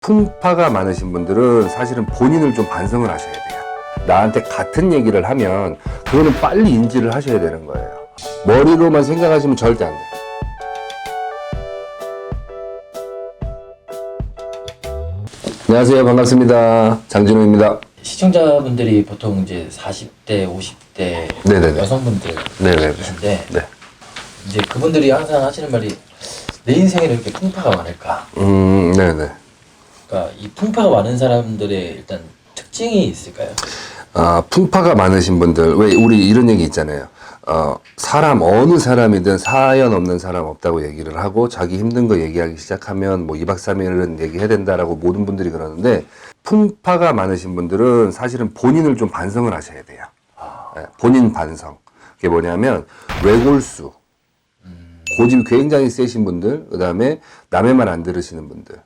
풍파가 많으신 분들은 사실은 본인을 좀 반성을 하셔야 돼요. 나한테 같은 얘기를 하면 그거는 빨리 인지를 하셔야 되는 거예요. 머리로만 생각하시면 절대 안 돼요. 안녕하세요. 반갑습니다. 장진호입니다. 시청자분들이 보통 이제 40대, 50대 네네네. 여성분들이신데. 네. 이제 그분들이 항상 하시는 말이 내 인생에는 이렇게 풍파가 많을까? 음, 네네. 그러니까 이 풍파가 많은 사람들의 일단 특징이 있을까요? 아, 풍파가 많으신 분들, 왜 우리 이런 얘기 있잖아요. 어, 사람, 어느 사람이든 사연 없는 사람 없다고 얘기를 하고 자기 힘든 거 얘기하기 시작하면 뭐 2박 3일은 얘기해야 된다라고 모든 분들이 그러는데 풍파가 많으신 분들은 사실은 본인을 좀 반성을 하셔야 돼요. 예, 본인 반성. 그게 뭐냐면 외골수, 고집이 굉장히 세신 분들, 그 다음에 남의 말 안 들으시는 분들.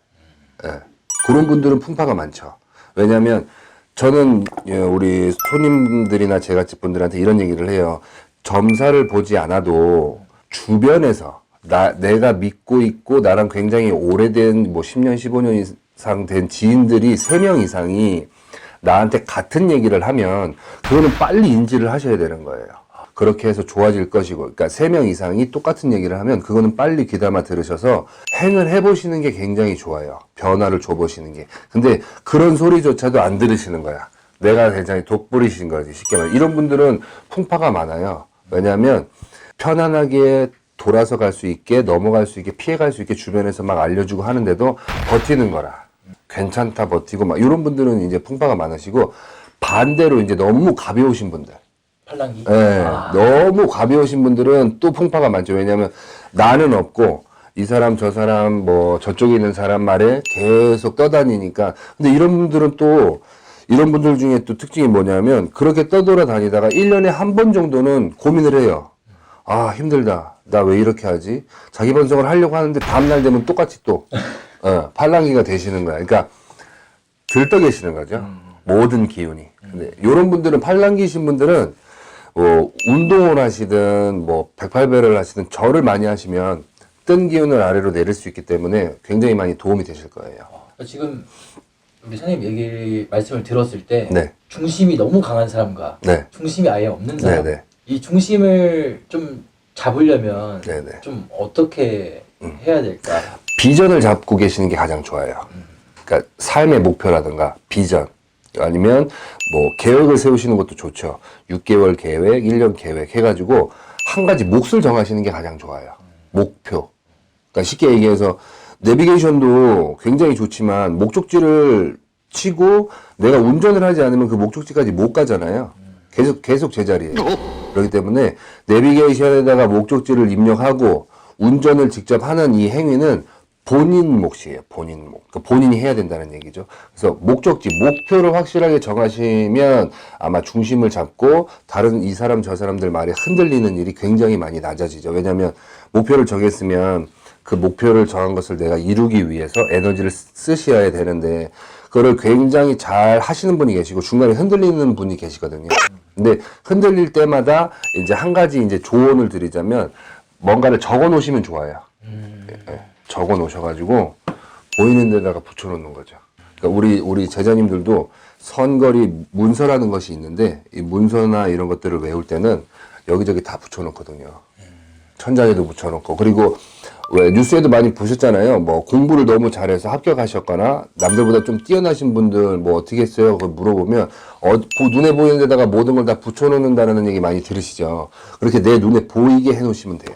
예. 그런 분들은 풍파가 많죠. 왜냐하면 저는 예, 우리 손님들이나 제같이 분들한테 이런 얘기를 해요. 점사를 보지 않아도 주변에서 나 내가 믿고 있고 나랑 굉장히 오래된 뭐 10년, 15년 이상 된 지인들이 3명 이상이 나한테 같은 얘기를 하면 그거는 빨리 인지를 하셔야 되는 거예요. 그렇게 해서 좋아질 것이고, 그러니까 세 명 이상이 똑같은 얘기를 하면 그거는 빨리 귀담아 들으셔서 행을 해보시는 게 굉장히 좋아요. 변화를 줘보시는 게. 근데 그런 소리조차도 안 들으시는 거야. 내가 굉장히 독불이신 거지, 쉽게 말해. 이런 분들은 풍파가 많아요. 왜냐하면 편안하게 돌아서 갈 수 있게, 넘어갈 수 있게, 피해갈 수 있게 주변에서 막 알려주고 하는데도 버티는 거라. 괜찮다, 버티고 막 이런 분들은 이제 풍파가 많으시고 반대로 이제 너무 가벼우신 분들. 팔랑기? 예, 아, 너무 가벼우신 분들은 또 풍파가 많죠. 왜냐하면 나는 없고 이 사람 저 사람 뭐 저쪽에 있는 사람 말에 계속 떠다니니까. 근데 이런 분들은 또 이런 분들 중에 또 특징이 뭐냐면 그렇게 떠돌아 다니다가 1년에 한 번 정도는 고민을 해요. 아, 힘들다. 나 왜 이렇게 하지? 자기 반성을 하려고 하는데 다음날 되면 똑같이 또 어, 팔랑기가 되시는 거야. 그러니까 들떠 계시는 거죠. 모든 기운이. 근데 이런 분들은 팔랑기신 분들은 뭐 운동을 하시든 뭐 108배를 하시든 절을 많이 하시면 뜬 기운을 아래로 내릴 수 있기 때문에 굉장히 많이 도움이 되실 거예요. 그러니까 지금 우리 선생님 얘기 말씀을 들었을 때 네. 중심이 너무 강한 사람과 네. 중심이 아예 없는 사람 네, 네. 이 중심을 좀 잡으려면 네, 네. 좀 어떻게 해야 될까? 비전을 잡고 계시는 게 가장 좋아요. 그러니까 삶의 목표라든가 비전 아니면 뭐 계획을 세우시는 것도 좋죠. 6개월 계획, 1년 계획 해가지고 한 가지 몫을 정하시는 게 가장 좋아요. 목표. 그러니까 쉽게 얘기해서 내비게이션도 굉장히 좋지만 목적지를 치고 내가 운전을 하지 않으면 그 목적지까지 못 가잖아요. 계속 계속 제자리에. 그렇기 때문에 내비게이션에다가 목적지를 입력하고 운전을 직접 하는 이 행위는 본인 몫이에요. 본인 몫. 그러니까 본인이 해야 된다는 얘기죠. 그래서 목적지, 목표를 확실하게 정하시면 아마 중심을 잡고 다른 이 사람 저 사람들 말에 흔들리는 일이 굉장히 많이 낮아지죠. 왜냐하면 목표를 정했으면 그 목표를 정한 것을 내가 이루기 위해서 에너지를 쓰셔야 되는데 그거를 굉장히 잘 하시는 분이 계시고 중간에 흔들리는 분이 계시거든요. 근데 흔들릴 때마다 이제 한 가지 이제 조언을 드리자면 뭔가를 적어 놓으시면 좋아요. 예, 적어 놓으셔가지고 보이는 데다가 붙여 놓는 거죠. 그러니까 우리 우리 제자님들도 선거리 문서라는 것이 있는데 이 문서나 이런 것들을 외울 때는 여기저기 다 붙여 놓거든요. 천장에도 붙여놓고 그리고 왜 뉴스에도 많이 보셨잖아요. 뭐 공부를 너무 잘해서 합격하셨거나 남들보다 좀 뛰어나신 분들 뭐 어떻게 했어요? 그 물어보면 어, 보- 눈에 보이는 데다가 모든 걸 다 붙여놓는다는 얘기 많이 들으시죠. 그렇게 내 눈에 보이게 해놓으시면 돼요.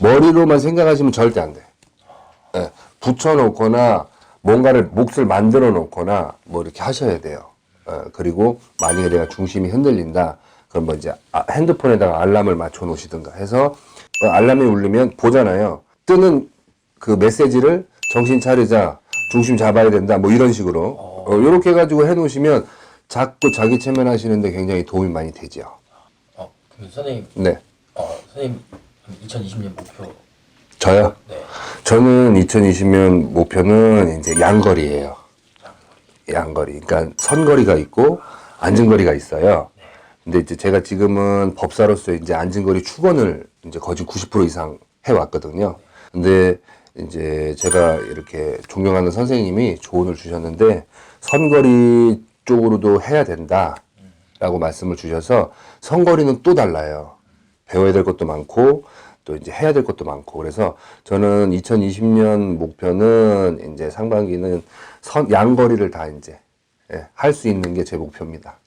머리로만 생각하시면 절대 안 돼. 예, 붙여놓거나 뭔가를 몫을 만들어 놓거나 뭐 이렇게 하셔야 돼요. 예, 그리고 만약에 내가 중심이 흔들린다. 그럼 뭐 이제 아, 핸드폰에다가 알람을 맞춰 놓으시든가 해서 어, 알람이 울리면 보잖아요. 뜨는 그 메시지를 정신 차리자, 중심 잡아야 된다, 뭐 이런 식으로 어, 이렇게 해가지고 해놓으시면 자꾸 자기 체면하시는데 굉장히 도움이 많이 되죠. 어, 선생님, 네, 어, 선생님 2020년 목표. 저요. 네. 저는 2020년 목표는 이제 양거리예요. 양거리. 그러니까 선거리가 있고 안전거리가 있어요. 근데 이제 제가 지금은 법사로서 이제 안전거리 축원을 이제 거의 90% 이상 해 왔거든요. 근데 이제 제가 이렇게 존경하는 선생님이 조언을 주셨는데 선거리 쪽으로도 해야 된다라고 말씀을 주셔서 선거리는 또 달라요. 배워야 될 것도 많고 또 이제 해야 될 것도 많고 그래서 저는 2020년 목표는 이제 상반기는 선 양거리를 다 이제 예, 할 수 있는 게 제 목표입니다.